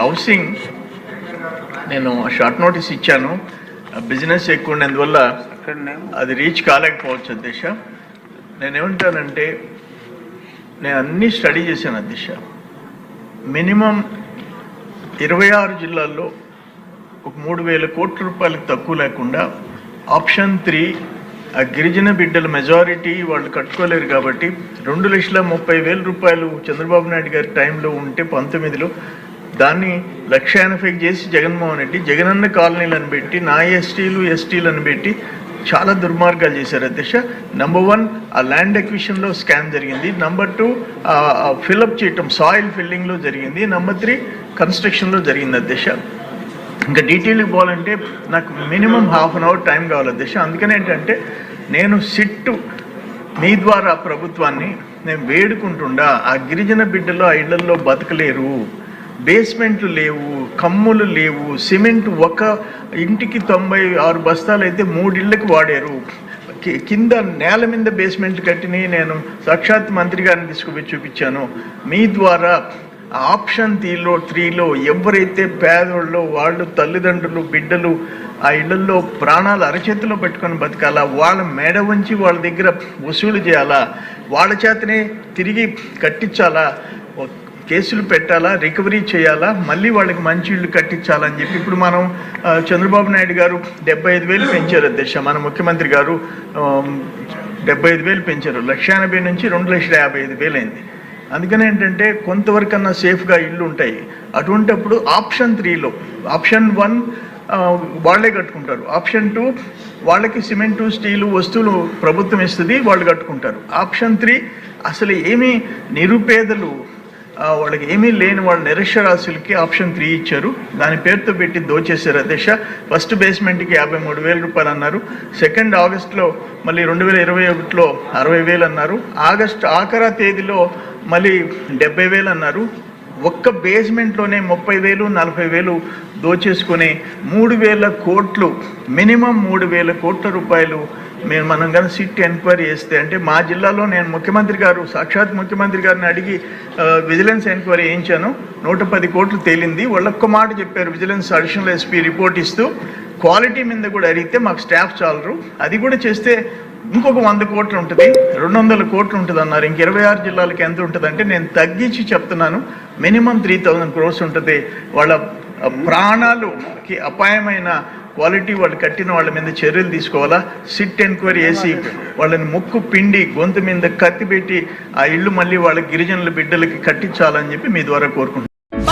Housing నేను short notice ఇచ్చాను. Business ఎక్కువ ఉన్నందువల్ల అది రీచ్ కాలేకపోవచ్చు అధ్యక్ష. నేనేమంటానంటే నేను అన్నీ స్టడీ చేశాను అధ్యక్ష. మినిమం ఇరవై ఆరు జిల్లాల్లో ఒక మూడు వేల కోట్ల రూపాయలకు తక్కువ లేకుండా ఆప్షన్ త్రీ ఆ గిరిజన బిడ్డల మెజారిటీ వాళ్ళు కట్టుకోలేరు కాబట్టి రెండు లక్షల ముప్పై వేల రూపాయలు చంద్రబాబు నాయుడు గారి టైంలో ఉంటే పంతొమ్మిదిలో దాన్ని లక్ష ఎనభై చేసి జగన్మోహన్ రెడ్డి జగనన్న కాలనీలను పెట్టి నా ఎస్టీలు ఎస్టీలను పెట్టి చాలా దుర్మార్గాలు చేశారు అధ్యక్ష. నెంబర్ వన్ ఆ ల్యాండ్ ఎక్విషన్లో స్కామ్ జరిగింది. నెంబర్ టూ ఫిల్అప్ చేయటం సాయిల్ ఫిల్లింగ్లో జరిగింది. నంబర్ త్రీ కన్స్ట్రక్షన్లో జరిగింది అధ్యక్ష. ఇంకా డీటెయిల్కి పోవాలంటే నాకు minimum half an hour time కావాలి అధ్యక్ష. అందుకని ఏంటంటే నేను సిట్టు మీ ద్వారా ప్రభుత్వాన్ని నేను వేడుకుంటుండా ఆ గిరిజన బిడ్డలో ఆ ఇళ్ళలో బతకలేరు. బేస్మెంట్లు లేవు కమ్ములు లేవు సిమెంట్ ఒక ఇంటికి తొంభై ఆరు బస్తాలు అయితే మూడిళ్ళకి వాడారు. కింద నేల మీద బేస్మెంట్ కట్టిని నేను సాక్షాత్ మంత్రి గారిని తీసుకుపోయి చూపించాను. మీ ద్వారా ఆప్షన్ త్రీలో త్రీలో ఎవరైతే పేదోళ్ళు వాళ్ళు తల్లిదండ్రులు బిడ్డలు ఆ ఇళ్ళలో ప్రాణాలు అరచేతిలో పెట్టుకొని బతకాలా వాళ్ళ మేడ ఉంచి వాళ్ళ దగ్గర వసూలు చేయాలా వాళ్ళ చేతనే తిరిగి కట్టించాలా కేసులు పెట్టాలా రికవరీ చేయాలా మళ్ళీ వాళ్ళకి మంచి ఇళ్ళు కట్టించాలని చెప్పి ఇప్పుడు మనం చంద్రబాబు నాయుడు గారు డెబ్బై ఐదు వేలు పెంచారు అధ్యక్ష మన ముఖ్యమంత్రి గారు డెబ్బై ఐదు వేలు పెంచారు. లక్ష ఎనభై నుంచి రెండు లక్షల యాభై ఐదు వేలు అయింది అందుకని ఏంటంటే కొంతవరకన్నా సేఫ్గా ఇల్లు ఉంటాయి. అటువంటప్పుడు ఆప్షన్ త్రీలో ఆప్షన్ వన్ వాళ్ళే కట్టుకుంటారు. ఆప్షన్ టూ వాళ్ళకి సిమెంటు స్టీలు వస్తువులు ప్రభుత్వం ఇస్తుంది వాళ్ళు కట్టుకుంటారు. ఆప్షన్ త్రీ అసలు ఏమీ నిరుపేదలు వాళ్ళకి ఏమీ లేని వాళ్ళ నిరక్షరాస్యులకి ఆప్షన్ త్రీ ఇచ్చారు. దాని పేరుతో పెట్టి దోచేశారు అధ్యక్ష. ఫస్ట్ బేస్మెంట్కి యాభై మూడు వేల రూపాయలు అన్నారు. సెకండ్ ఆగస్ట్లో మళ్ళీ రెండు వేల ఇరవై ఒకటిలో అరవై వేలు అన్నారు. ఆగస్ట్ ఆఖరా తేదీలో మళ్ళీ డెబ్బై వేలు అన్నారు. ఒక్క బేస్మెంట్లోనే ముప్పై వేలు నలభై వేలు దోచేసుకుని మూడు వేల కోట్లు మినిమం మూడు వేల కోట్ల రూపాయలు మేము మనం కానీ సిట్ ఎంక్వైరీ చేస్తే అంటే మా జిల్లాలో నేను ముఖ్యమంత్రి గారు సాక్షాత్ ముఖ్యమంత్రి గారిని అడిగి విజిలెన్స్ ఎంక్వైరీ చేయించాను. నూట పది కోట్లు తేలింది. వాళ్ళొక్క మాట చెప్పారు విజిలెన్స్ అడిషనల్ ఎస్పీ రిపోర్ట్ ఇస్తూ. క్వాలిటీ మీద కూడా అడిగితే మాకు స్టాఫ్ చాలరు. అది కూడా చేస్తే ఇంకొక వంద కోట్లు ఉంటుంది. రెండు వందల కోట్లు ఉంటుంది అన్నారు. ఇంక ఇరవై ఆరు జిల్లాలకి ఎంత ఉంటుంది అంటే నేను తగ్గించి చెప్తున్నాను. మినిమం త్రీ థౌజండ్ క్రోర్స్ ఉంటుంది. వాళ్ళ ప్రాణాలుకి అపాయమైన క్వాలిటీ వాళ్ళు కట్టిన వాళ్ళ మీద చర్యలు తీసుకోవాలా? సిట్ ఎంక్వైరీ చేసి వాళ్ళని ముక్కు పిండి గొంతు మీద కత్తి పెట్టి ఆ ఇల్లు మళ్ళీ వాళ్ళ గిరిజనుల బిడ్డలకి కట్టించాలని చెప్పి మీ ద్వారా కోరుకుంటున్నాను